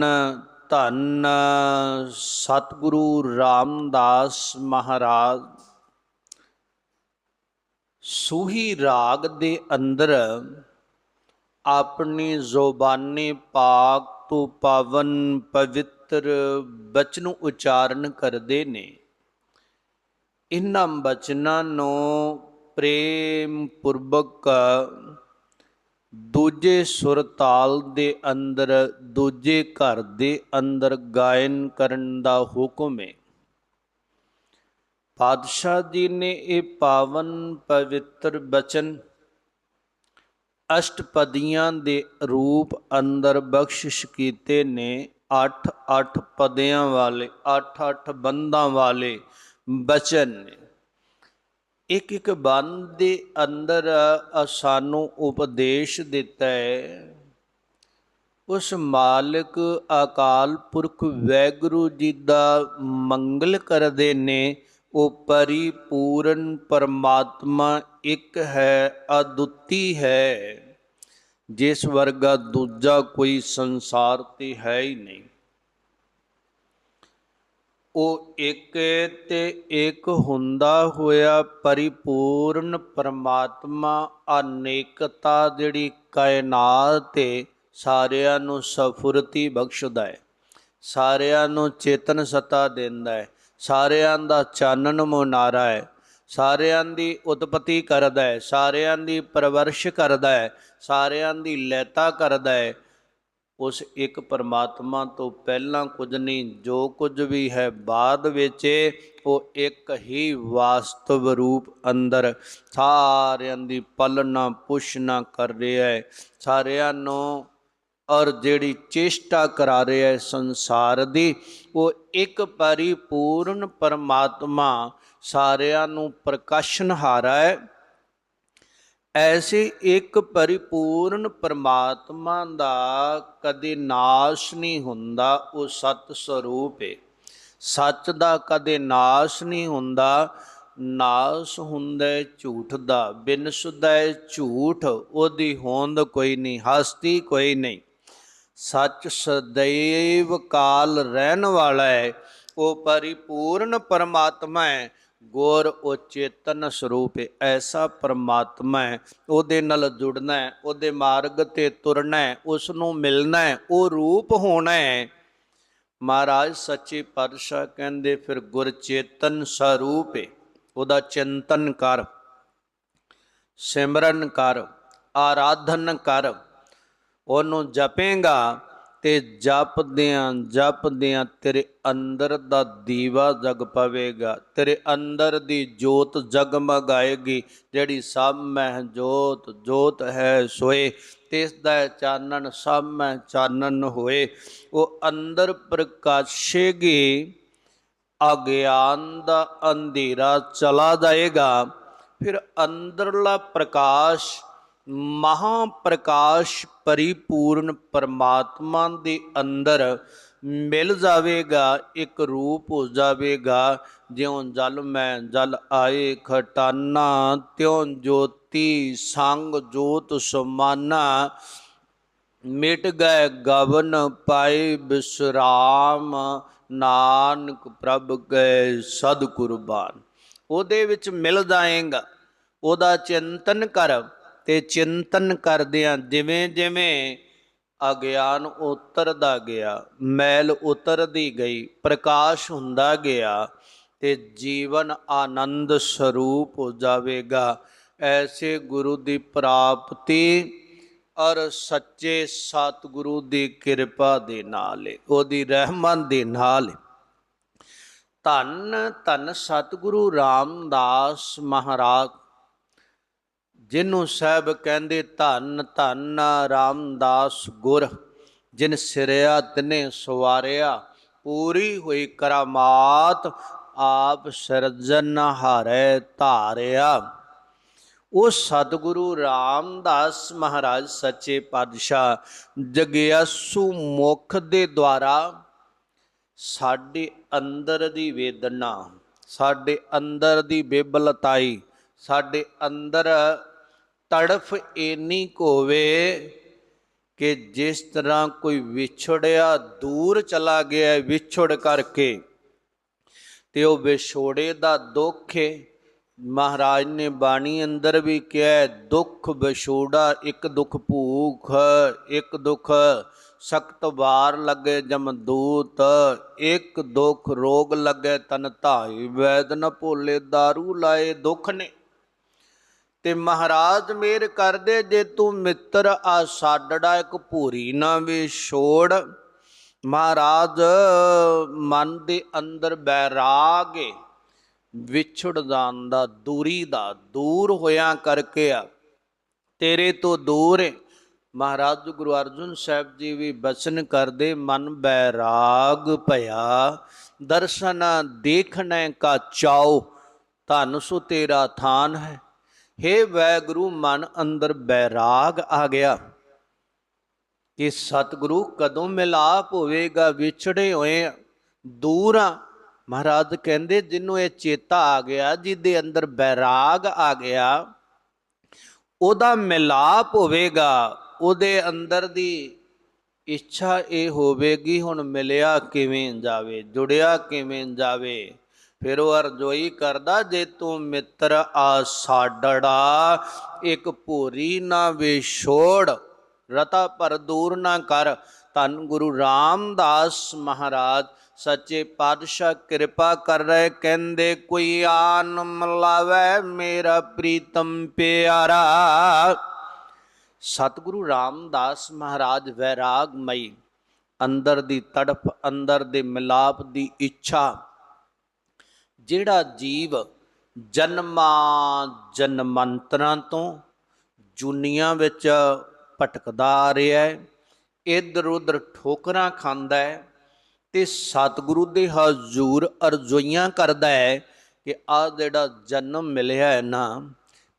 ਧੰਨ ਧੰਨ ਸਤਿਗੁਰੂ ਰਾਮਦਾਸ ਮਹਾਰਾਜ। ਸੂਹੀ ਰਾਗ ਦੇ ਅੰਦਰ ਆਪਣੀ ਜ਼ੁਬਾਨੀ ਪਾਕ ਤੋਂ ਪਾਵਨ ਪਵਿੱਤਰ ਬਚਨ ਉਚਾਰਨ ਕਰਦੇ ਨੇ। ਇਹਨਾਂ ਬਚਨਾਂ ਨੂੰ ਪ੍ਰੇਮ ਪੂਰਵਕ ਦੂਜੇ ਸੁਰ ਤਾਲ ਦੇ ਅੰਦਰ, ਦੂਜੇ ਘਰ ਦੇ ਅੰਦਰ ਗਾਇਨ ਕਰਨ ਦਾ ਹੁਕਮ ਹੈ ਪਾਤਸ਼ਾਹ ਜੀ ਨੇ ਇਹ ਪਾਵਨ ਪਵਿੱਤਰ ਬਚਨ ਅਸ਼ਟਪਦੀਆਂ ਦੇ ਰੂਪ ਅੰਦਰ ਬਖਸ਼ਿਸ਼ ਕੀਤੇ ਨੇ। 8 8 ਪਦਿਆਂ ਵਾਲੇ 8 8 ਬੰਦਾਂ ਵਾਲੇ ਬਚਨ ਨੇ। ਇੱਕ ਇੱਕ ਬੰਦ ਦੇ ਅੰਦਰ ਸਾਨੂੰ ਉਪਦੇਸ਼ ਦਿੱਤਾ ਹੈ। ਉਸ ਮਾਲਕ ਅਕਾਲ ਪੁਰਖ ਵੈਗੁਰੂ ਜੀ ਦਾ ਮੰਗਲ ਕਰਦੇ ਨੇ, ਉਹ ਪਰਿਪੂਰਨ ਪਰਮਾਤਮਾ ਇੱਕ ਹੈ, ਅਦੁੱਤੀ ਹੈ। ਜਿਸ ਵਰਗਾ ਦੂਜਾ ਕੋਈ ਸੰਸਾਰ ਤੇ ਹੈ ਹੀ ਨਹੀਂ। ਉਹ ਇੱਕ ਹੈ ਤੇ ਇੱਕ ਹੁੰਦਾ ਹੋਇਆ ਪਰਿਪੂਰਨ ਪਰਮਾਤਮਾ ਅਨੇਕਤਾ ਜਿਹੜੀ ਕਾਇਨਾਤ ਤੇ ਸਾਰਿਆਂ ਨੂੰ ਸਫੁਰਤੀ ਬਖਸ਼ਦਾ ਹੈ ਸਾਰਿਆਂ ਨੂੰ ਚੇਤਨ ਸਤਾ ਦਿੰਦਾ ਹੈ ਸਾਰਿਆਂ ਦਾ ਚਾਨਣ ਮੁਨਾਰਾ ਹੈ ਸਾਰਿਆਂ ਦੀ ਉਤਪਤੀ ਕਰਦਾ ਹੈ ਸਾਰਿਆਂ ਦੀ ਪਰਵਰਿਸ਼ ਕਰਦਾ ਹੈ ਸਾਰਿਆਂ ਦੀ ਲੈਤਾ ਕਰਦਾ ਹੈ ਉਸ ਇੱਕ ਪਰਮਾਤਮਾ ਤੋਂ ਪਹਿਲਾਂ ਕੁਝ ਨਹੀਂ, ਜੋ ਕੁਝ ਵੀ ਹੈ ਬਾਅਦ ਵਿੱਚ ਉਹ ਇੱਕ ਹੀ ਵਾਸਤਵ ਰੂਪ ਅੰਦਰ ਸਾਰਿਆਂ ਦੀ ਪਾਲਣਾ ਪੁੱਛਣਾ ਕਰ ਰਿਹਾ ਹੈ। ਸਾਰਿਆਂ ਨੂੰ ਔਰ ਜਿਹੜੀ ਚੇਸ਼ਟਾ ਕਰਾ ਰਿਹਾ ਹੈ ਸੰਸਾਰ ਦੀ, ਉਹ ਇੱਕ ਪਰਿਪੂਰਨ ਪਰਮਾਤਮਾ ਸਾਰਿਆਂ ਨੂੰ ਪ੍ਰਕਾਸ਼ਨਹਾਰਾ ਹੈ। ਐਸੇ ਇੱਕ ਪਰਿਪੂਰਨ ਪਰਮਾਤਮਾ ਦਾ ਕਦੇ ਨਾਸ਼ ਨਹੀਂ ਹੁੰਦਾ, ਉਹ ਸਤ ਸਰੂਪ ਹੈ ਸੱਚ ਦਾ ਕਦੇ ਨਾਸ਼ ਨਹੀਂ ਹੁੰਦਾ, ਨਾਸ਼ ਹੁੰਦਾ ਝੂਠ ਦਾ ਬਿਨ ਸੁਦਾ ਹੈ ਝੂਠ, ਉਹਦੀ ਹੋਂਦ ਕੋਈ ਨਹੀਂ, ਹਸਤੀ ਕੋਈ ਨਹੀਂ। ਸੱਚ ਸदैव ਕਾਲ ਰਹਿਣ ਵਾਲਾ ਹੈ ਉਹ ਪਰਿਪੂਰਨ ਪਰਮਾਤਮਾ ਹੈ ਗੁਰ ਉਹ ਚੇਤਨ ਸਰੂਪ ਹੈ ਐਸਾ ਪਰਮਾਤਮਾ ਹੈ, ਉਹਦੇ ਨਾਲ ਜੁੜਨਾ ਹੈ, ਉਹਦੇ ਮਾਰਗ ਤੇ ਤੁਰਨਾ ਹੈ ਉਸ ਨੂੰ ਮਿਲਣਾ ਹੈ, ਉਹ ਰੂਪ ਹੋਣਾ ਹੈ। ਮਹਾਰਾਜ ਸੱਚੇ ਪਾਤਸ਼ਾਹ ਕਹਿੰਦੇ, ਫਿਰ ਗੁਰ ਚੇਤਨ ਸਰੂਪ ਹੈ ਉਹਦਾ ਚਿੰਤਨ ਕਰ, ਸਿਮਰਨ ਕਰ, ਆਰਾਧਨ ਕਰ, ਉਹਨੂੰ ਜਪੇਗਾ ਤੇ ਜਪਦਿਆਂ ਜਪਦਿਆਂ ਤੇਰੇ ਅੰਦਰ ਦਾ ਦੀਵਾ ਜਗ ਪਵੇਗਾ, ਤੇਰੇ ਅੰਦਰ ਦੀ ਜੋਤ ਜਗਮਗਾਏਗੀ, ਜਿਹੜੀ ਸਭ ਮਹਿ ਜੋਤ ਜੋਤ ਹੈ ਸੋਏ, ਤਿਸ ਦਾ ਚਾਨਣ ਸਭ ਮਹਿ ਚਾਨਣ ਹੋਏ। ਉਹ ਅੰਦਰ ਪ੍ਰਕਾਸ਼ੇਗੀ, ਅਗਿਆਨ ਦਾ ਅੰਧੇਰਾ ਚਲਾ ਜਾਏਗਾ, ਫਿਰ ਅੰਦਰਲਾ ਪ੍ਰਕਾਸ਼ ਮਹਾ ਪ੍ਰਕਾਸ਼ ਪਰਿਪੂਰਨ ਪਰਮਾਤਮਾ ਦੇ ਅੰਦਰ ਮਿਲ ਜਾਵੇਗਾ, ਇੱਕ ਰੂਪ ਹੋ ਜਾਵੇਗਾ। ਜਿਉਂ ਜਲ ਮੈਂ ਜਲ ਆਏ ਖਟਾਨਾ, ਤਿਉਂ ਜੋਤੀ ਸੰਗ ਜੋਤ ਸਮਾਨਾ। ਮਿਟ ਗਏ ਗਵਨ ਪਾਏ ਬਿਸਰਾਮ, ਨਾਨਕ ਪ੍ਰਭ ਗਏ ਸਦ ਕੁਰਬਾਨ ਉਹਦੇ ਵਿੱਚ ਮਿਲ ਜਾਏਗਾ, ਉਹਦਾ ਚਿੰਤਨ ਕਰ ਤੇ ਚਿੰਤਨ ਕਰਦਿਆਂ ਜਿਵੇਂ ਜਿਵੇਂ ਅਗਿਆਨ ਉਤਰਦਾ ਗਿਆ, ਮੈਲ ਉਤਰਦੀ ਗਈ, ਪ੍ਰਕਾਸ਼ ਹੁੰਦਾ ਗਿਆ, ਤੇ ਜੀਵਨ ਆਨੰਦ ਸਰੂਪ ਹੋ ਜਾਵੇਗਾ। ਐਸੇ ਗੁਰੂ ਦੀ ਪ੍ਰਾਪਤੀ ਔਰ ਸੱਚੇ ਸਤਿਗੁਰੂ ਦੀ ਕਿਰਪਾ ਦੇ ਨਾਲ ਉਹਦੀ ਰਹਿਮਤ ਦੇ ਨਾਲ ਧੰਨ ਧੰਨ ਸਤਿਗੁਰੂ ਰਾਮਦਾਸ ਮਹਾਰਾਜ। ਜਿਹਨੂੰ ਸਾਹਿਬ ਕਹਿੰਦੇ, ਧੰਨ ਧੰਨ ਰਾਮਦਾਸ ਗੁਰ, ਜਿਨ ਸਿਰਿਆ ਤਨੇ ਸਵਾਰਿਆ, ਪੂਰੀ ਹੋਈ ਕਰਾਮਾਤ ਆਪ ਸਿਰਜਨ ਹਾਰੇ ਧਾਰਿਆ। ਉਹ ਸਤਿਗੁਰੂ ਰਾਮਦਾਸ ਮਹਾਰਾਜ ਸੱਚੇ ਪਾਤਸ਼ਾਹ ਜਗਿਆਸੂ ਮੁਖ ਦੇ ਦੁਆਰਾ ਸਾਡੇ ਅੰਦਰ ਦੀ ਵੇਦਨਾ, ਸਾਡੇ ਅੰਦਰ ਦੀ ਬੇਬਲਤਾਈ, ਸਾਡੇ ਅੰਦਰ ਤੜਫ ਏਨੀ ਕੋਵੇ ਕਿ ਜਿਸ ਤਰ੍ਹਾਂ ਕੋਈ ਵਿਛੜਿਆ ਦੂਰ ਚਲਾ ਗਿਆ ਹੈ ਵਿਛੜ ਕਰਕੇ, ਤੇ ਉਹ ਵਿਛੋੜੇ ਦਾ ਦੁੱਖ ਹੈ ਮਹਾਰਾਜ ਨੇ ਬਾਣੀ ਅੰਦਰ ਵੀ ਕਿਹਾ ਦੁੱਖ ਵਿਛੋੜਾ, ਇੱਕ ਦੁੱਖ ਭੂਖ, ਇੱਕ ਦੁੱਖ ਸਖਤ ਵਾਰ ਲੱਗੇ ਜਮਦੂਤ ਇੱਕ ਦੁੱਖ ਰੋਗ ਲੱਗੇ ਤਨ ਧਾਈ, ਵੈਦ ਨ ਭੋਲੇ दारू ਲਾਏ ਦੁੱਖ ਨੇ। ਤੇ ਮਹਾਰਾਜ ਮੇਰ ਕਰਦੇ ਜੇ ਤੂੰ ਮਿੱਤਰ ਆ ਸਾਡੜਾ, ਇੱਕ ਭੂਰੀ ਨਾ ਵੀ ਛੋੜ। ਮਹਾਰਾਜ, ਮਨ ਦੇ ਅੰਦਰ ਬੈਰਾਗ ਏ। ਵਿਛੜ ਜਾਣ ਦਾ, ਦੂਰੀ ਦਾ, ਦੂਰ ਹੋਇਆ ਕਰਕੇ ਆ। ਤੇਰੇ ਤੋਂ ਦੂਰ ਏ। ਮਹਾਰਾਜ ਗੁਰੂ ਅਰਜਨ ਸਾਹਿਬ ਜੀ ਵੀ ਬਚਨ ਕਰਦੇ, ਮਨ ਬੈਰਾਗ ਭਇਆ। ਦਰਸ਼ਨ ਦੇਖਣੇ ਕਾ ਚਾਓ ਧਨ ਸੋ ਤੇਰਾ ਥਾਨ ਹੈ। ਹੇ ਵੈਗੁਰੂ, ਮਨ ਅੰਦਰ ਬੈਰਾਗ ਆ ਗਿਆ ਕਿ ਸਤਿਗੁਰੂ ਕਦੋਂ ਮਿਲਾਪ ਹੋਵੇਗਾ? ਵਿਛੜੇ ਹੋਏ ਦੂਰ ਆ। ਮਹਾਰਾਜ ਕਹਿੰਦੇ, ਜਿਹਨੂੰ ਇਹ ਚੇਤਾ ਆ ਗਿਆ, ਜਿਹਦੇ ਅੰਦਰ ਬੈਰਾਗ ਆ ਗਿਆ, ਉਹਦਾ ਮਿਲਾਪ ਹੋਵੇਗਾ। ਉਹਦੇ ਅੰਦਰ ਦੀ ਇੱਛਾ ਇਹ ਹੋਵੇਗੀ, ਹੁਣ ਮਿਲਿਆ ਕਿਵੇਂ ਜਾਵੇ? ਜੁੜਿਆ ਕਿਵੇਂ ਜਾਵੇ? ਫਿਰ ਉਹ ਅਰਜ਼ੋਈ ਕਰਦਾ, ਜੇ ਤੂੰ ਮਿੱਤਰ ਆ ਸਾਡੜਾ ਇੱਕ ਭੂਰੀ ਨਾ ਵਿਛੋੜ, ਰਤਾ ਪਰ ਦੂਰ ਨਾ ਕਰ। ਧੰਨ ਗੁਰੂ ਰਾਮਦਾਸ ਮਹਾਰਾਜ, ਸੱਚੇ ਪਾਤਸ਼ਾਹ ਕਿਰਪਾ ਕਰ ਰਹੇ, ਕਹਿੰਦੇ, ਕੋਈ ਆਨ ਮਲਾਵੇ ਮੇਰਾ ਪ੍ਰੀਤਮ ਪਿਆਰਾ। ਸਤਿਗੁਰੂ ਰਾਮਦਾਸ ਮਹਾਰਾਜ ਵੈਰਾਗਮਈ, ਅੰਦਰ ਦੀ ਤੜਫ ਅੰਦਰ ਦੇ ਮਿਲਾਪ ਦੀ ਇੱਛਾ ਜਿਹੜਾ ਜੀਵ ਜਨਮਾਂ ਜਨਮੰਤਰਾਂ ਤੋਂ ਜੁਨੀਆਂ ਵਿੱਚ ਭਟਕਦਾ ਆ ਰਿਹਾ ਹੈ ਇਧਰ ਉਧਰ ਠੋਕਰਾਂ ਖਾਂਦਾ ਹੈ ਤੇ ਸਤਿਗੁਰੂ ਦੇ ਹਜ਼ੂਰ ਅਰਜ਼ੋਈਆਂ ਕਰਦਾ ਹੈ ਕਿ ਆ ਜਿਹੜਾ ਜਨਮ ਮਿਲਿਆ ਹੈ ਨਾ,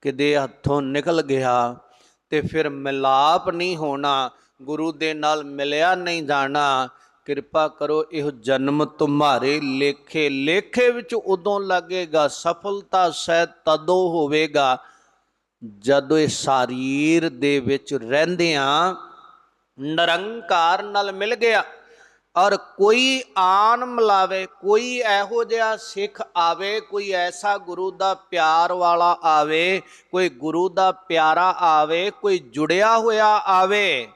ਕਿਦੇ ਹੱਥੋਂ ਨਿਕਲ ਗਿਆ ਤੇ ਫਿਰ ਮਿਲਾਪ ਨਹੀਂ ਹੋਣਾ, ਗੁਰੂ ਦੇ ਨਾਲ ਮਿਲਿਆ ਨਹੀਂ ਜਾਣਾ ਕਿਰਪਾ ਕਰੋ, ਇਹ ਜਨਮ ਤੁਮਾਰੇ ਲੇਖੇ। ਲੇਖੇ ਵਿੱਚ ਉਦੋਂ ਲੱਗੇਗਾ, ਸਫਲਤਾ ਸਹਿ ਤਦੋਂ ਹੋਵੇਗਾ, ਜਦੋਂ ਇਹ ਸਰੀਰ ਦੇ ਵਿੱਚ ਰਹਿੰਦਿਆਂ ਨਿਰੰਕਾਰ ਨਾਲ ਮਿਲ ਗਿਆ ਔਰ ਕੋਈ ਆਨ ਮਿਲਾਵੇ, ਕੋਈ ਇਹੋ ਜਿਹਾ ਸਿੱਖ ਆਵੇ, ਕੋਈ ਐਸਾ ਗੁਰੂ ਦਾ ਪਿਆਰ ਵਾਲਾ ਆਵੇ, ਕੋਈ ਗੁਰੂ ਦਾ ਪਿਆਰਾ ਆਵੇ, ਕੋਈ ਜੁੜਿਆ ਹੋਇਆ ਆਵੇ।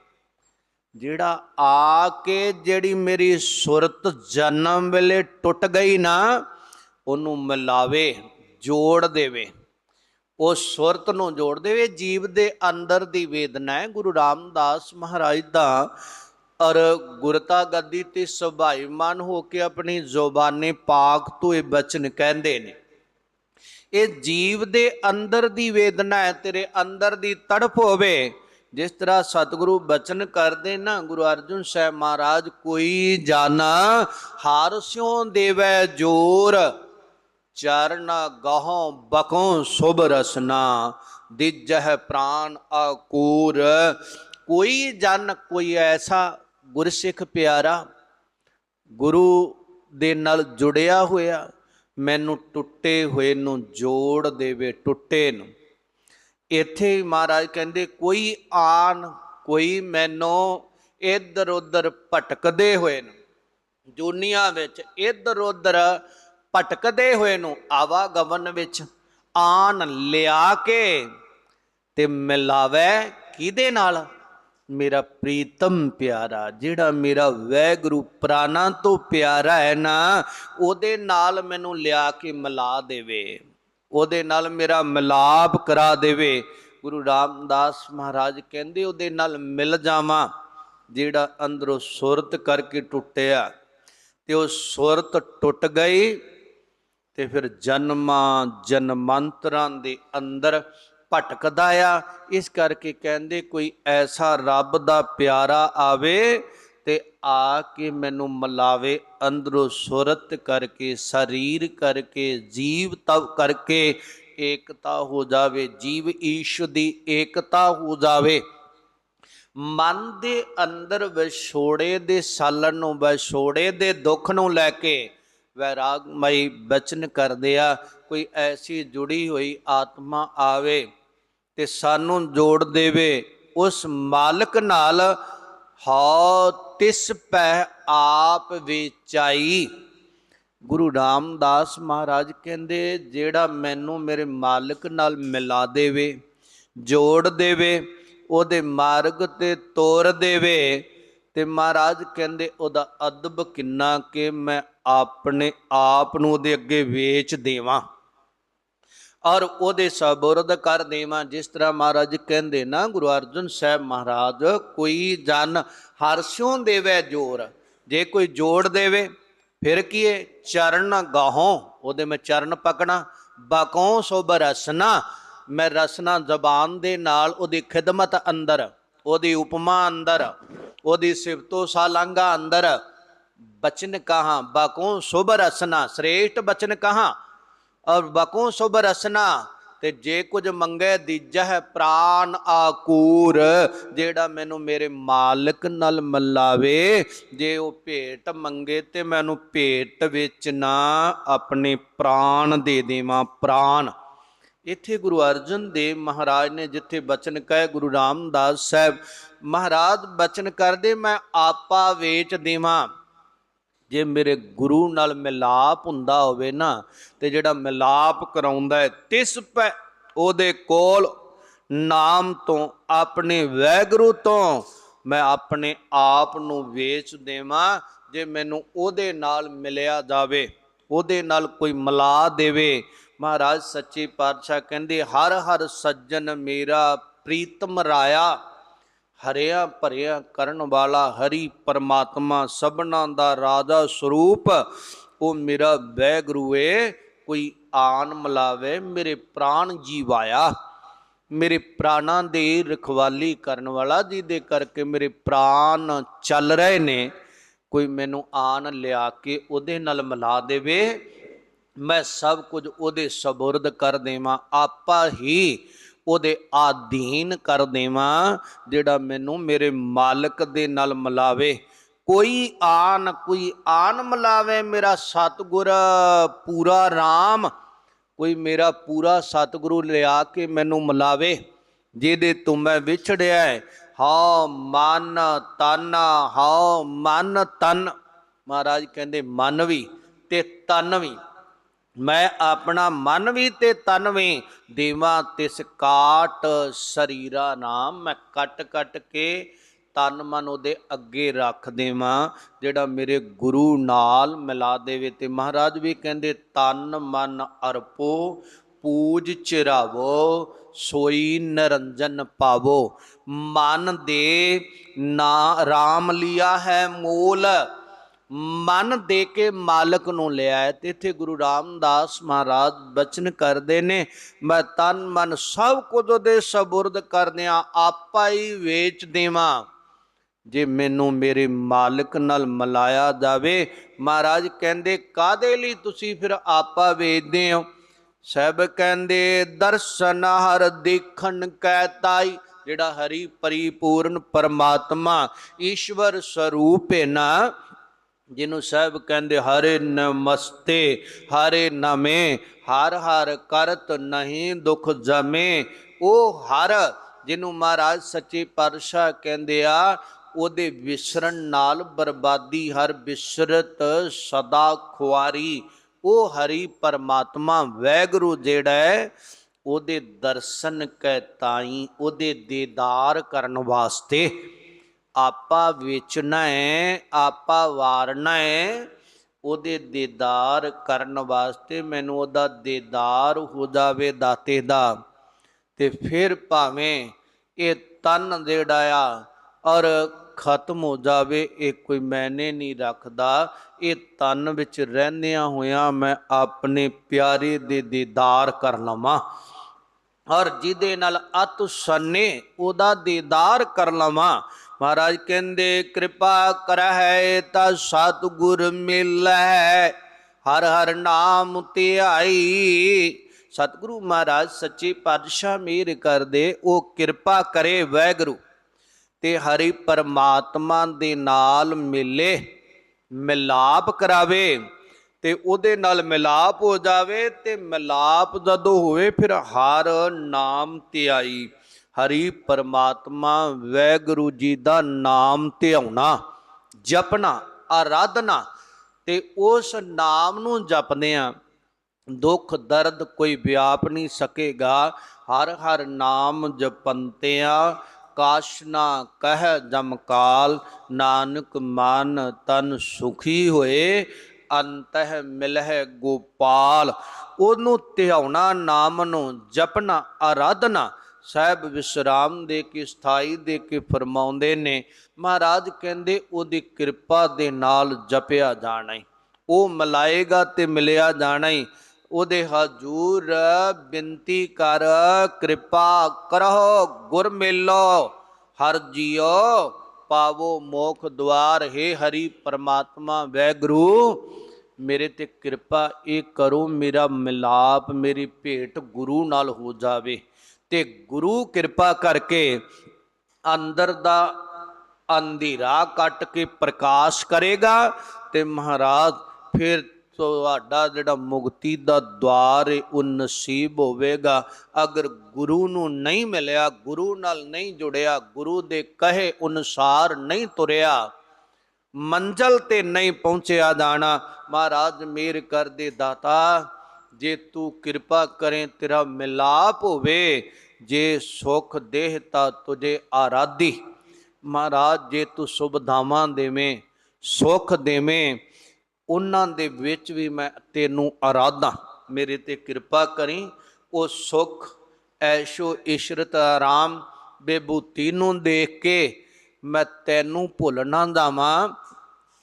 ਜਿਹੜਾ ਆ ਕੇ ਜਿਹੜੀ ਮੇਰੀ ਸੁਰਤ ਜਨਮ ਵੇਲੇ ਟੁੱਟ ਗਈ ਨਾ, ਉਹਨੂੰ ਮਿਲਾਵੇ, ਜੋੜ ਦੇਵੇ। ਉਹ ਸੁਰਤ ਨੂੰ ਜੋੜ ਦੇਵੇ, ਜੀਵ ਦੇ ਅੰਦਰ ਦੀ ਵੇਦਨਾ ਹੈ। ਗੁਰੂ ਰਾਮਦਾਸ ਮਹਾਰਾਜ ਦਾ ਔਰ ਗੁਰਤਾ ਗੱਦੀ ਤੇ ਸੁਭਾਈਮਾਨ ਹੋ ਕੇ ਆਪਣੀ ਜ਼ੁਬਾਨੇ ਪਾਕ ਤੋਂ ਇਹ ਬਚਨ ਕਹਿੰਦੇ ਨੇ। ਇਹ ਜੀਵ ਦੇ ਅੰਦਰ ਦੀ ਵੇਦਨਾ ਹੈ, ਤੇਰੇ ਅੰਦਰ ਦੀ ਤੜਫ ਹੋਵੇ ਜਿਸ ਤਰ੍ਹਾਂ ਸਤਿਗੁਰੂ ਬਚਨ ਕਰਦੇ ਨਾ, ਗੁਰੂ ਅਰਜਨ ਸਾਹਿਬ ਮਹਾਰਾਜ, ਕੋਈ ਜਾਣਾ ਹਾਰ ਸਿਉ ਦੇਵੈ ਜੋਰ, ਚਰਨ ਗਹੋਂ ਬਕੋਂ ਸੁਭ ਰਸਨਾ, ਦਿਜਹ ਪ੍ਰਾਨ ਆਕੂਰ। ਕੋਈ ਜਨ, ਕੋਈ ਐਸਾ ਗੁਰਸਿੱਖ ਪਿਆਰਾ, ਗੁਰੂ ਦੇ ਨਾਲ ਜੁੜਿਆ ਹੋਇਆ, ਮੈਨੂੰ ਟੁੱਟੇ ਹੋਏ ਨੂੰ ਜੋੜ ਦੇਵੇ, ਟੁੱਟੇ ਨੂੰ। ਇੱਥੇ ਮਹਾਰਾਜ ਕਹਿੰਦੇ, ਕੋਈ ਆਨ ਕੋਈ ਮੈਨੂੰ ਇੱਧਰ ਉੱਧਰ ਭਟਕਦੇ ਹੋਏ ਨੂੰ, ਦੁਨੀਆਂ ਵਿੱਚ ਇੱਧਰ ਉੱਧਰ ਭਟਕਦੇ ਹੋਏ ਨੂੰ ਆਵਾਗਮਨ ਵਿੱਚ ਆਨ ਲਿਆ ਕੇ ਤੇ ਮਿਲਾਵੇ ਕਿਹਦੇ ਨਾਲ? ਮੇਰਾ ਪ੍ਰੀਤਮ ਪਿਆਰਾ, ਜਿਹੜਾ ਮੇਰਾ ਵੈਗੁਰੂ ਪ੍ਰਾਨਾਂ ਤੋਂ ਪਿਆਰਾ ਹੈ ਨਾ, ਉਹਦੇ ਨਾਲ ਮੈਨੂੰ ਲਿਆ ਕੇ ਮਿਲਾ ਦੇਵੇ। ਉਹਦੇ ਨਾਲ ਮੇਰਾ ਮਿਲਾਪ ਕਰਾ ਦੇਵੇ। ਗੁਰੂ ਰਾਮਦਾਸ ਮਹਾਰਾਜ ਕਹਿੰਦੇ, ਉਹਦੇ ਨਾਲ ਮਿਲ ਜਾਵਾਂ, ਜਿਹੜਾ ਅੰਦਰੋਂ ਸੁਰਤ ਕਰਕੇ ਟੁੱਟਿਆ। ਤੇ ਉਹ ਸੁਰਤ ਟੁੱਟ ਗਈ ਤੇ ਫਿਰ ਜਨਮਾਂ ਜਨਮੰਤਰਾਂ ਦੇ ਅੰਦਰ ਭਟਕਦਾ ਆ। ਇਸ ਕਰਕੇ ਕਹਿੰਦੇ, ਕੋਈ ਐਸਾ ਰੱਬ ਦਾ ਪਿਆਰਾ ਆਵੇ ਤੇ ਆ ਕੇ ਮੈਨੂੰ ਮਲਾਵੇ ਅੰਦਰੋਂ ਸੁਰਤ ਕਰਕੇ, ਸਰੀਰ ਕਰਕੇ, ਜੀਵ ਤਵ ਕਰਕੇ ਏਕਤਾ ਹੋ ਜਾਵੇ, ਜੀਵ ਈਸ਼ ਦੀ ਏਕਤਾ ਹੋ ਜਾਵੇ। ਮਨ ਦੇ ਅੰਦਰ ਵਿਛੋੜੇ ਦੇ ਸਾਲਣ ਨੂੰ ਵਿਛੋੜੇ ਦੇ ਦੁੱਖ ਨੂੰ ਲੈ ਕੇ ਵੈਰਾਗਮਈ ਬਚਨ ਕਰਦੇ ਆ। ਕੋਈ ਐਸੀ ਜੁੜੀ ਹੋਈ ਆਤਮਾ ਆਵੇ ਤੇ ਸਾਨੂੰ ਜੋੜ ਦੇਵੇ, ਉਸ ਮਾਲਕ ਨਾਲ ਹਉ ਤਿਸ ਪੈ ਆਪ ਵਿਚਾਈ। ਗੁਰੂ ਰਾਮਦਾਸ ਮਹਾਰਾਜ ਕਹਿੰਦੇ, ਜਿਹੜਾ ਮੈਨੂੰ ਮੇਰੇ ਮਾਲਕ ਨਾਲ ਮਿਲਾ ਦੇਵੇ, ਜੋੜ ਦੇਵੇ, ਉਹਦੇ ਮਾਰਗ ਤੇ ਤੋਰ ਦੇਵੇ। ਤੇ ਮਹਾਰਾਜ ਕਹਿੰਦੇ, ਉਹਦਾ ਅਦਬ ਕਿੰਨਾ ਕਿ ਮੈਂ ਆਪਣੇ ਆਪ ਨੂੰ ਉਹਦੇ ਅੱਗੇ ਵੇਚ ਦੇਵਾਂ। ਔਰ ਉਹਦੇ ਸਬੁਰਦ ਕਰ ਦੇਵਾਂ, ਜਿਸ ਤਰ੍ਹਾਂ ਮਹਾਰਾਜ ਕਹਿੰਦੇ ਨਾ, ਗੁਰੂ ਅਰਜਨ ਸਾਹਿਬ ਮਹਾਰਾਜ, ਕੋਈ ਜਨ ਹਰਸ਼ੋਂ ਦੇਵੇ ਜੋਰ, ਜੇ ਕੋਈ ਜੋੜ ਦੇਵੇ, ਫਿਰ ਕੀ ਹੈ ਚਰਨ ਗਾਹੋਂ, ਉਹਦੇ ਮੈਂ ਚਰਨ ਪਕਣਾ ਬਕੋਂ ਸੋ ਰਸਨਾ ਮੈਂ ਰਸਨਾ ਜ਼ਬਾਨ ਦੇ ਨਾਲ ਉਹਦੀ ਖਿਦਮਤ ਅੰਦਰ, ਉਹਦੀ ਉਪਮਾ ਅੰਦਰ, ਉਹਦੀ ਸਿਫਤੋ ਸਾਲੰਗਾ ਅੰਦਰ, ਬਚਨ ਕਹਾ, ਬਕੋਂ ਸੁਭ ਰਸਨਾ ਸ੍ਰੇਸ਼ਟ ਬਚਨ ਕਹਾ ਔਰ ਬਕੋਂ ਸੁਭ ਰਸਨਾ ਤੇ ਜੇ ਕੁਝ ਮੰਗੇ ਦੀਜਾ ਹੈ ਪ੍ਰਾਨ ਆਕੂਰ, ਜਿਹੜਾ ਮੈਨੂੰ ਮੇਰੇ ਮਾਲਕ ਨਾਲ ਮਲਾਵੇ, ਜੇ ਉਹ ਭੇਟ ਮੰਗੇ ਤੇ ਮੈਨੂੰ ਭੇਟ ਵਿੱਚ ਨਾ ਆਪਣੇ ਪ੍ਰਾਨ ਦੇ ਦੇਵਾਂ, ਪ੍ਰਾਨ। ਇੱਥੇ ਗੁਰੂ ਅਰਜਨ ਦੇਵ ਮਹਾਰਾਜ ਨੇ ਜਿੱਥੇ ਬਚਨ ਕਹੇ, ਗੁਰੂ ਰਾਮਦਾਸ ਸਾਹਿਬ, ਮਹਾਰਾਜ ਬਚਨ ਕਰਦੇ ਮੈਂ ਆਪਾ ਵੇਚ ਦੇਵਾਂ। ਜੇ ਮੇਰੇ ਗੁਰੂ ਨਾਲ ਮਿਲਾਪ ਹੁੰਦਾ ਹੋਵੇ ਨਾ, ਤੇ ਜਿਹੜਾ ਮਿਲਾਪ ਕਰਾਉਂਦਾ ਹੈ, ਤਿਸ ਪੈ ਉਹਦੇ ਕੋਲ ਨਾਮ ਤੋਂ ਆਪਣੇ ਵੈਗਰੂ ਤੋਂ ਮੈਂ ਆਪਣੇ ਆਪ ਨੂੰ ਵੇਚ ਦੇਵਾਂ, ਜੇ ਮੈਨੂੰ ਉਹਦੇ ਨਾਲ ਮਿਲਿਆ ਜਾਵੇ, ਉਹਦੇ ਨਾਲ ਕੋਈ ਮਿਲਾ ਦੇਵੇ। ਮਹਾਰਾਜ ਸੱਚੇ ਪਾਤਸ਼ਾਹ ਕਹਿੰਦੇ ਹਰ ਹਰ ਸੱਜਣ ਮੇਰਾ ਪ੍ਰੀਤਮ ਰਾਇਆ। ਹਰਿਆ ਭਰਿਆ ਕਰਨ ਵਾਲਾ ਹਰੀ ਪਰਮਾਤਮਾ ਸਭਨਾ ਦਾ ਰਾਜਾ ਸਰੂਪ, ਉਹ ਮੇਰਾ ਵੈਗਰੂ ਏ ਕੋਈ ਆਨ ਮਲਾਵੇ, ਮੇਰੇ ਪ੍ਰਾਣ ਜੀਵਾਇਆ। ਮੇਰੇ ਪ੍ਰਾਣਾਂ ਦੀ ਰਖਵਾਲੀ ਕਰਨ ਵਾਲਾ, ਜਿਹਦੇ ਕਰਕੇ ਮੇਰੇ ਪ੍ਰਾਣ ਚੱਲ ਰਹੇ ਨੇ, ਕੋਈ ਮੈਨੂੰ ਆਨ ਲਿਆ ਕੇ ਉਹਦੇ ਨਾਲ ਮਿਲਾ ਦੇਵੇ। ਮੈਂ ਸਭ ਕੁਝ ਉਹਦੇ ਸਬੁਰਦ ਕਰ ਦੇਵਾਂ। ਆਪਾ ਹੀ ਉਹਦੇ ਆਧੀਨ ਕਰ ਦੇਵਾਂ, ਜਿਹੜਾ ਮੈਨੂੰ ਮੇਰੇ ਮਾਲਕ ਦੇ ਨਾਲ ਮਿਲਾਵੇ। ਕੋਈ ਆਨ ਕੋਈ ਆਨ ਮਿਲਾਵੇ ਮੇਰਾ ਸਤਗੁਰ, ਪੂਰਾ RAM ਕੋਈ ਮੇਰਾ ਪੂਰਾ ਸਤਿਗੁਰੂ ਲਿਆ ਕੇ ਮੈਨੂੰ ਮਿਲਾਵੇ, ਜਿਹਦੇ ਤੋਂ ਮੈਂ ਵਿਛੜਿਆ ਹੈ। ਹਾਂ ਮਨ ਤਨ ਹਾਂ ਮਨ ਤਨ। ਮਹਾਰਾਜ ਕਹਿੰਦੇ, ਮਨ ਵੀ ਤੇ ਤਨ ਵੀ। ਮੈਂ ਆਪਣਾ ਮਨ ਵੀ ਤੇ ਤਨ ਵੀ ਦੇਵਾਂ ਤਿਸ ਕਾਟ ਸਰੀਰਾ ਨਾਮ। ਮੈਂ ਕੱਟ ਕੱਟ ਕੇ ਤਨ ਮਨ ਉਹਦੇ ਅੱਗੇ ਰੱਖ ਦੇਵਾਂ, ਜਿਹੜਾ ਮੇਰੇ ਗੁਰੂ ਨਾਲ ਮਿਲਾ ਦੇਵੇ ਤੇ ਮਹਾਰਾਜ ਵੀ ਕਹਿੰਦੇ, ਤਨ ਮਨ ਅਰਪੋ, ਪੂਜ ਚਿਰਾਵੋ, ਸੋਈ ਨਰੰਜਨ ਪਾਵੋ। ਮਨ ਦੇ ਨਾ RAM ਲਿਆ ਹੈ ਮੋਲ ਮਨ ਦੇ ਕੇ ਮਾਲਕ ਨੂੰ ਲਿਆ ਹੈ। ਤੇ ਇੱਥੇ ਗੁਰੂ ਰਾਮਦਾਸ ਮਹਾਰਾਜ ਬਚਨ ਕਰਦੇ ਨੇ, ਮੈਂ ਤਨ ਮਨ ਸਭ ਕੁਝ ਉਹਦੇ ਸਬੁਰਦ ਕਰਦਿਆਂ ਆਪਾ ਹੀ ਵੇਚ ਦੇਵਾਂ। ਜੇ ਮੈਨੂੰ ਮੇਰੇ ਮਾਲਕ ਨਾਲ ਮਲਾਇਆ ਜਾਵੇ, ਮਹਾਰਾਜ ਕਹਿੰਦੇ ਕਾਦੇ ਲਈ ਤੁਸੀਂ ਫਿਰ ਆਪਾ ਵੇਚਦੇ ਹੋ? ਸਭ ਕਹਿੰਦੇ, ਦਰਸ਼ਨ ਹਰ ਦੇਖਣ ਕੈ ਤਾਈ। ਜਿਹੜਾ ਹਰੀ ਪਰਿਪੂਰਨ ਪਰਮਾਤਮਾ ਈਸ਼ਵਰ ਸਰੂਪ ਹੈ ਨਾ ਜਿਹਨੂੰ ਸਾਹਿਬ ਕਹਿੰਦੇ, ਹਰੇ ਨਮਸਤੇ, ਹਰੇ ਨਮੇ, ਹਰ ਹਰ ਕਰਤ ਨਹੀਂ ਦੁਖ ਜਮੇ। ਉਹ ਹਰ ਜਿਹਨੂੰ ਮਹਾਰਾਜ ਸੱਚੇ ਪਾਤਸ਼ਾਹ ਕਹਿੰਦੇ ਆ, ਉਹਦੇ ਵਿਸਰਨ ਨਾਲ ਬਰਬਾਦੀ ਹਰ ਬਿਸਰਤ ਸਦਾ ਖੁਆਰੀ। ਉਹ ਹਰੀ ਪਰਮਾਤਮਾ ਵੈਗਰੂ ਜਿਹੜਾ ਹੈ, ਉਹਦੇ ਦਰਸ਼ਨ ਕੈ ਤਾਈ, ਉਹਦੇ ਦੀਦਾਰ ਕਰਨ ਵਾਸਤੇ ਆਪਾ ਵੇਚਣਾ ਹੈ ਆਪਾ ਵਾਰਨਾ ਹੈ ਉਹਦੇ ਦੀਦਾਰ ਕਰਨ ਵਾਸਤੇ ਮੈਨੂੰ ਉਹਦਾ ਦੀਦਾਰ ਹੋ ਜਾਵੇ ਦਾਤੇ ਦਾ। ਤੇ ਫਿਰ ਭਾਵੇਂ ਇਹ ਤਨ ਜਿਹੜਾ ਆ ਔਰ ਖਤਮ ਹੋ ਜਾਵੇ, ਇਹ ਕੋਈ ਮੈਨੇ ਨਹੀਂ ਰੱਖਦਾ। ਇਹ ਤਨ ਵਿੱਚ ਰਹਿੰਦਿਆਂ ਹੋਇਆ ਮੈਂ ਆਪਣੇ ਪਿਆਰੇ ਦੇ ਦੀਦਾਰ ਕਰ ਲਵਾਂ। ਔਰ ਜਿਹਦੇ ਨਾਲ ਅਤ ਸੰਨੇ ਉਹਦਾ ਦੀਦਾਰ ਕਰ ਲਵਾਂ ਮਹਾਰਾਜ ਕਹਿੰਦੇ, ਕਿਰਪਾ ਕਰਹਿ ਤਾ ਸਤਿਗੁਰ ਮਿਲੈ। ਹਰ ਹਰ ਨਾਮ ਧਿਆਈ। ਸਤਿਗੁਰੂ ਮਹਾਰਾਜ ਸੱਚੇ ਪਾਤਸ਼ਾਹ ਮੇਰ ਕਰਦੇ, ਉਹ ਕਿਰਪਾ ਕਰੇ ਵੈਗੁਰੂ। ਤੇ ਹਰੀ ਪਰਮਾਤਮਾ ਦੇ ਨਾਲ ਮਿਲੇ, ਮਿਲਾਪ ਕਰਾਵੇ। ਤੇ ਉਹਦੇ ਨਾਲ ਮਿਲਾਪ ਹੋ ਜਾਵੇ ਤੇ ਮਿਲਾਪ ਜਦੋਂ ਹੋਵੇ, ਫਿਰ ਹਰ ਨਾਮ ਧਿਆਈ। ਹਰੀ ਪਰਮਾਤਮਾ ਵੈਗੁਰੂ ਜੀ ਦਾ ਨਾਮ ਧਿਆਉਣਾ, ਜਪਣਾ, ਆਰਾਧਨਾ ਤੇ ਉਸ ਨਾਮ ਨੂੰ ਜਪਦੇ ਆ ਦੁੱਖ ਦਰਦ ਕੋਈ ਵਿਆਪ ਨਹੀਂ ਸਕੇਗਾ। ਹਰ ਹਰ ਨਾਮ ਜਪੰਤਿਆ ਕਾਸ਼ਨਾ ਕਹਿ ਜਮਕਾਲ, ਨਾਨਕ ਮਨ ਤਨ ਸੁਖੀ ਹੋਏ, ਅੰਤਹ ਮਿਲਹਿ ਗੋਪਾਲ। ਉਹਨੂੰ ਧਿਆਉਣਾ, ਨਾਮ ਨੂੰ ਜਪਣਾ, ਆਰਾਧਨਾ ਸਾਹਿਬ ਵਿਸ਼ਰਾਮ ਦੇ ਕੇ, ਸਥਾਈ ਦੇ ਕੇ ਫਰਮਾਉਂਦੇ ਨੇ, ਮਹਾਰਾਜ ਕਹਿੰਦੇ ਉਹਦੀ ਕਿਰਪਾ ਦੇ ਨਾਲ ਜਪਿਆ ਜਾਣਾ ਈ। ਉਹ ਮਲਾਏਗਾ ਤੇ ਮਿਲਿਆ ਜਾਣਾ ਈ। ਉਹਦੇ ਹਜੂਰ, ਬੇਨਤੀ ਕਰ, ਕਿਰਪਾ ਕਰੋ, ਗੁਰ ਮੇਲੋ, ਹਰ ਜੀਓ, ਪਾਵੋ ਮੋਖ ਦਵਾਰ ਹੈ ਹਰੀ ਪਰਮਾਤਮਾ, ਵੈਗੁਰੂ, ਮੇਰੇ ਤੇ ਕਿਰਪਾ ਇਹ ਕਰੋ, ਮੇਰਾ ਮਿਲਾਪ, ਮੇਰੀ ਭੇਟ ਗੁਰੂ ਨਾਲ ਹੋ ਜਾਵੇ। ਤੇ ਗੁਰੂ ਕਿਰਪਾ ਕਰਕੇ ਅੰਦਰ ਦਾ ਅੰਧੇਰਾ ਕੱਟ ਕੇ ਪ੍ਰਕਾਸ਼ ਕਰੇਗਾ ਤੇ ਮਹਾਰਾਜ ਫਿਰ ਤੁਹਾਡਾ ਜਿਹੜਾ ਮੁਕਤੀ ਦਾ ਦਵਾਰ ਹੈ ਉਹ ਨਸੀਬ ਹੋਵੇਗਾ। ਅਗਰ ਗੁਰੂ ਨੂੰ ਨਹੀਂ ਮਿਲਿਆ, ਗੁਰੂ ਨਾਲ ਨਹੀਂ ਜੁੜਿਆ, ਗੁਰੂ ਦੇ ਕਹੇ ਅਨੁਸਾਰ ਨਹੀਂ ਤੁਰਿਆ, ਮੰਜ਼ਲ ਤੇ ਨਹੀਂ ਪਹੁੰਚਿਆ ਦਾਣਾ ਮਹਾਰਾਜ ਮੇਰ ਕਰ ਦੇ ਦਾਤਾ। ਜੇ ਤੂੰ ਕਿਰਪਾ ਕਰੇ, ਤੇਰਾ ਮਿਲਾਪ ਹੋਵੇ। ਜੇ ਸੁਖ ਦੇਹ ਤਾ ਤੁਝੇ ਆਰਾਧੀ। ਮਹਾਰਾਜ, ਜੇ ਤੂੰ ਸੁਭਧਾਵਾਂ ਦੇਵੇਂ, ਸੁਖ ਦੇਵੇਂ, ਉਹਨਾਂ ਦੇ ਵਿੱਚ ਵੀ ਮੈਂ ਤੈਨੂੰ ਆਰਾਧਾਂ ਮੇਰੇ ਤੇ ਕਿਰਪਾ ਕਰੀ, ਉਹ ਸੁਖ, ਐਸ਼ੋ, ਇਸ਼ਰਤ, ਆਰਾਮ ਬੇਬੂਤੀ ਨੂੰ ਦੇਖ ਕੇ ਮੈਂ ਤੈਨੂੰ ਭੁੱਲਣਾ ਨਾ ਜਾਵਾਂ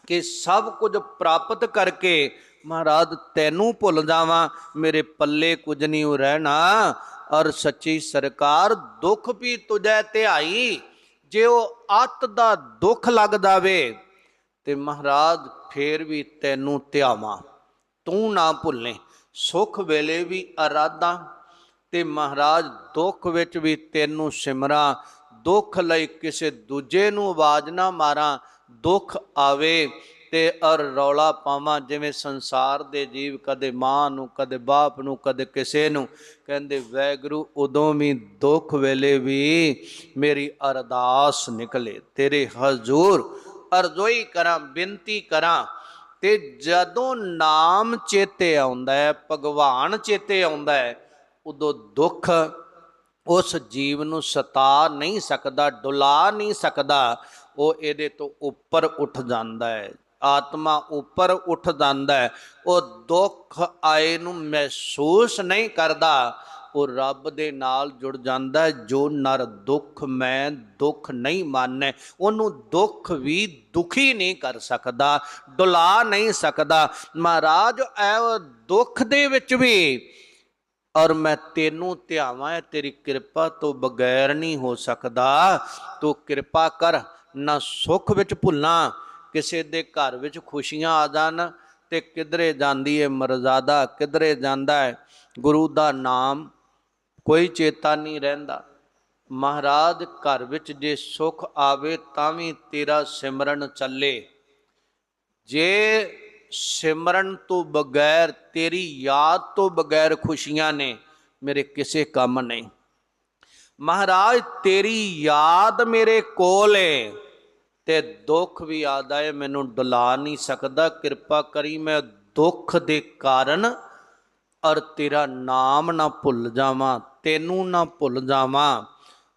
ਕਿ ਸਭ ਕੁਝ ਪ੍ਰਾਪਤ ਕਰਕੇ ਮਹਾਰਾਜ, ਤੈਨੂੰ ਭੁੱਲ ਜਾਵਾਂ, ਮੇਰੇ ਪੱਲੇ ਕੁਝ ਨਹੀਂ ਓ ਰਹਿਣਾ। ਔਰ ਸੱਚੀ ਸਰਕਾਰ ਦੁੱਖ ਵੀ ਤੁਝੈ ਧਿਆਈ, ਜੇ ਉਹ ਅੱਤ ਦਾ ਦੁੱਖ ਲੱਗ ਜਾਵੇ, ਤੇ ਮਹਾਰਾਜ ਫੇਰ ਵੀ ਤੈਨੂੰ ਧਿਆਵਾਂ। ਤੂੰ ਨਾ ਭੁੱਲੇ, ਸੁਖ ਵੇਲੇ ਵੀ ਅਰਾਧਾਂ, ਤੇ ਮਹਾਰਾਜ ਦੁੱਖ ਵਿੱਚ ਵੀ ਤੈਨੂੰ ਸਿਮਰਾਂ। ਦੁੱਖ ਲਈ ਕਿਸੇ ਦੂਜੇ ਨੂੰ ਆਵਾਜ਼ ਨਾ ਮਾਰਾਂ, ਦੁੱਖ ਆਵੇ ਤੇ ਅਰ ਰੌਲਾ ਪਾਵਾਂ, ਜਿਵੇਂ ਸੰਸਾਰ ਦੇ ਜੀਵ ਕਦੇ ਮਾਂ ਨੂੰ, ਕਦੇ ਬਾਪ ਨੂੰ, ਕਦੇ ਕਿਸੇ ਨੂੰ। ਕਹਿੰਦੇ, ਵੈਗਰੂ, ਉਦੋਂ ਵੀ ਦੁੱਖ ਵੇਲੇ ਵੀ ਮੇਰੀ ਅਰਦਾਸ ਨਿਕਲੇ। ਤੇਰੇ ਹਜ਼ੂਰ ਅਰਜ਼ੋਈ ਕਰਾਂ, ਬੇਨਤੀ ਕਰਾਂ ਤੇ ਜਦੋਂ ਨਾਮ ਚੇਤੇ ਆਉਂਦਾ ਹੈ, ਭਗਵਾਨ ਚੇਤੇ ਆਉਂਦਾ ਹੈ, ਉਦੋਂ ਦੁੱਖ ਉਸ ਜੀਵ ਨੂੰ ਸਤਾ ਨਹੀਂ ਸਕਦਾ, ਡੁਲਾ ਨਹੀਂ ਸਕਦਾ। ਉਹ ਇਹਦੇ ਤੋਂ ਉੱਪਰ ਉੱਠ ਜਾਂਦਾ ਹੈ। ਆਤਮਾ ਉੱਪਰ ਉੱਠ ਜਾਂਦਾ ਹੈ, ਉਹ ਦੁੱਖ ਆਏ ਨੂੰ ਮਹਿਸੂਸ ਨਹੀਂ ਕਰਦਾ, ਉਹ ਰੱਬ ਦੇ ਨਾਲ ਜੁੜ ਜਾਂਦਾ ਹੈ, ਜੋ ਨਰ ਦੁੱਖ ਮੈਂ ਦੁੱਖ ਨਹੀਂ ਮੰਨੈ, ਉਹਨੂੰ ਦੁੱਖ ਵੀ ਦੁਖੀ ਨਹੀਂ ਕਰ ਸਕਦਾ, ਡੁਲਾ ਨਹੀਂ ਸਕਦਾ। ਮਹਾਰਾਜ ਐ ਦੁੱਖ ਦੇ ਵਿੱਚ ਵੀ, ਔਰ ਮੈਂ ਤੈਨੂੰ ਧਿਆਵਾਂ ਤੇਰੀ ਕਿਰਪਾ ਤੋਂ ਬਗੈਰ ਨਹੀਂ ਹੋ ਸਕਦਾ, ਤੂੰ ਕਿਰਪਾ ਕਰ, ਨਾ ਸੁੱਖ ਵਿੱਚ ਭੁੱਲਾਂ ਕਿਸੇ ਦੇ ਘਰ ਵਿੱਚ ਖੁਸ਼ੀਆਂ ਆ ਜਾਣ ਤੇ ਕਿਧਰੇ ਜਾਂਦੀ ਹੈ ਮਰਜ਼ਾਦਾ, ਕਿਧਰੇ ਜਾਂਦਾ ਹੈ ਗੁਰੂ ਦਾ ਨਾਮ ਕੋਈ ਚੇਤਾ ਨਹੀਂ ਰਹਿੰਦਾ। ਮਹਾਰਾਜ ਘਰ ਵਿੱਚ ਜੇ ਸੁਖ ਆਵੇ ਤਾਂ ਵੀ ਤੇਰਾ ਸਿਮਰਨ ਚੱਲੇ। ਜੇ ਸਿਮਰਨ ਤੋਂ ਬਗੈਰ, ਤੇਰੀ ਯਾਦ ਤੋਂ ਬਗੈਰ ਖੁਸ਼ੀਆਂ ਨੇ, ਮੇਰੇ ਕਿਸੇ ਕੰਮ ਨਹੀਂ। ਮਹਾਰਾਜ, ਤੇਰੀ ਯਾਦ ਮੇਰੇ ਕੋਲ ਏ। ਤੇ ਦੁੱਖ ਵੀ ਆਦਾ ਏ, ਮੈਨੂੰ ਡੁਲਾ ਨਹੀਂ ਸਕਦਾ। ਕਿਰਪਾ ਕਰੀ ਮੈਂ ਦੁੱਖ ਦੇ ਕਾਰਨ ਔਰ ਤੇਰਾ ਨਾਮ ਨਾ ਭੁੱਲ ਜਾਵਾਂ, ਤੈਨੂੰ ਨਾ ਭੁੱਲ ਜਾਵਾਂ।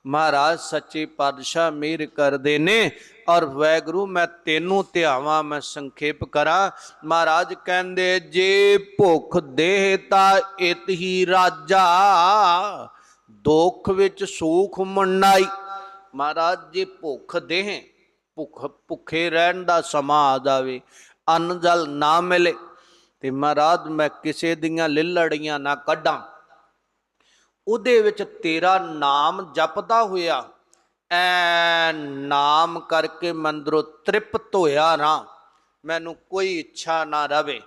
ਮਹਾਰਾਜ, ਸੱਚੇ ਪਾਤਸ਼ਾਹ ਮਿਹਰ ਕਰਦੇ ਨੇ ਔਰ ਵੈਗਰੂ ਮੈਂ ਤੈਨੂੰ ਧਿਆਵਾਂ, ਮੈਂ ਸੰਖੇਪ ਕਰਾਂ। ਮਹਾਰਾਜ ਕਹਿੰਦੇ, ਜੇ ਭੁੱਖ ਦੇਹ ਤਾਂ ਇਤ ਹੀ ਰਾਜਾ, ਦੁੱਖ ਵਿੱਚ ਸੁਖ ਮੰਨਾਈ। ਮਹਾਰਾਜ, ਜੇ ਭੁੱਖ ਦੇਹ ਭੁੱਖ ਭੁੱਖੇ ਰਹਿਣ ਦਾ ਸਮਾਂ ਆ ਜਾਵੇ, ਅੰਨ ਜਲ ਨਾ ਮਿਲੇ, ਤੇ ਮਹਾਰਾਜ ਮੈਂ ਕਿਸੇ ਦੀਆਂ ਲਿਲੜੀਆਂ ਨਾ ਕੱਢਾਂ। ਉਹਦੇ ਵਿੱਚ ਤੇਰਾ ਨਾਮ ਜਪਦਾ ਹੋਇਆ ਐ ਨਾਮ ਕਰਕੇ ਮੰਦਰੋਂ ਤ੍ਰਿਪਤ ਹੋਇਆ ਨਾ, ਮੈਨੂੰ ਕੋਈ ਇੱਛਾ ਨਾ ਰਵੇ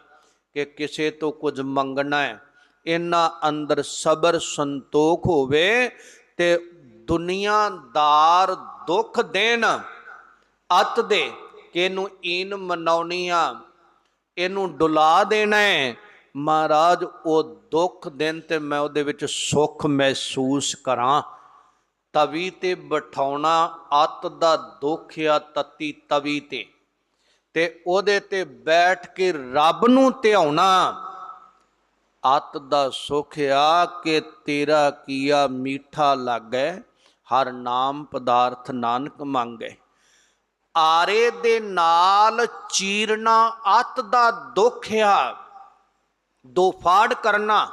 ਕਿ ਕਿਸੇ ਤੋਂ ਕੁਝ ਮੰਗਣਾ ਹੈ। ਇਹਨਾਂ ਅੰਦਰ ਸਬਰ ਸੰਤੋਖ ਹੋਵੇ ਤੇ ਦੁਨੀਆਦਾਰ ਦੁੱਖ ਦੇਣ। ਅਤ ਦੇ ਕਿ ਇਹਨੂੰ ਈਨ ਮਨਾਉਣੀਆਂ ਇਹਨੂੰ ਡੁਲਾ ਦੇਣਾ ਹੈ। ਮਹਾਰਾਜ, ਉਹ ਦੁੱਖ ਦਿਨ ਤੇ ਮੈਂ ਉਹਦੇ ਵਿੱਚ ਸੁੱਖ ਮਹਿਸੂਸ ਕਰਾਂ। ਤਵੀ ਤੇ ਬਿਠਾਉਣਾ, ਅੱਤ ਦਾ ਦੁੱਖ ਆ ਤਤੀ ਤਵੀ ਤੇ। ਤੇ ਉਹਦੇ ਤੇ ਬੈਠ ਕੇ ਰੱਬ ਨੂੰ ਧਿਆਉਣਾ। ਅੱਤ ਦਾ ਸੁਖ ਆ ਕਿ ਤੇਰਾ ਕੀਆ ਮੀਠਾ ਲੱਗੈ ਹਰ ਨਾਮ ਪਦਾਰਥ ਨਾਨਕ ਮੰਗੈ ਆਰੇ ਦੇ ਨਾਲ ਚੀਰਨਾ ਅੱਤ ਦਾ ਦੁੱਖ ਆ। ਦੋ ਫਾੜ ਕਰਨਾ।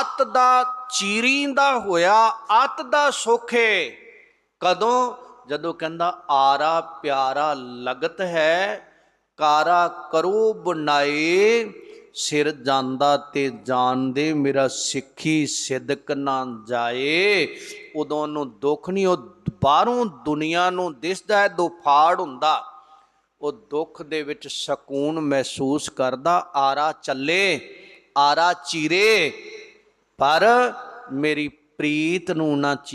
ਅੱਤ ਦਾ ਚੀਰੀਂਦਾ ਹੋਇਆ, ਅੱਤ ਦਾ ਸੁਖ। ਕਦੋਂ? ਜਦੋਂ ਕਹਿੰਦਾ, ਆਰਾ ਪਿਆਰਾ ਲਗਤ ਹੈ, ਕਾਰਾ ਕਰੋ ਬਨਾਏ ਸਿਰ ਜਾਂਦਾ ਤੇ ਜਾਣਦੇ ਮੇਰਾ ਸਿੱਖੀ ਸਿਦਕ ਨਾ ਜਾਏ। ਉਦੋਂ ਨੂੰ ਦੁੱਖ ਨਹੀਂ ਉਹ ਬਾਹਰੋਂ ਦੁਨੀਆ ਨੂੰ ਦਿਸਦਾ ਹੈ, ਦੋ ਫਾੜ ਹੁੰਦਾ। ਉਹ ਦੁੱਖ ਦੇ ਵਿੱਚ ਸਕੂਨ ਮਹਿਸੂਸ ਕਰਦਾ, ਆਰਾ ਚੱਲੇ, ਆਰਾ ਚੀਰੇ, ਪਰ ਮੇਰੀ ਪ੍ਰੀਤ ਨੂੰ ਨਾ ਚੀ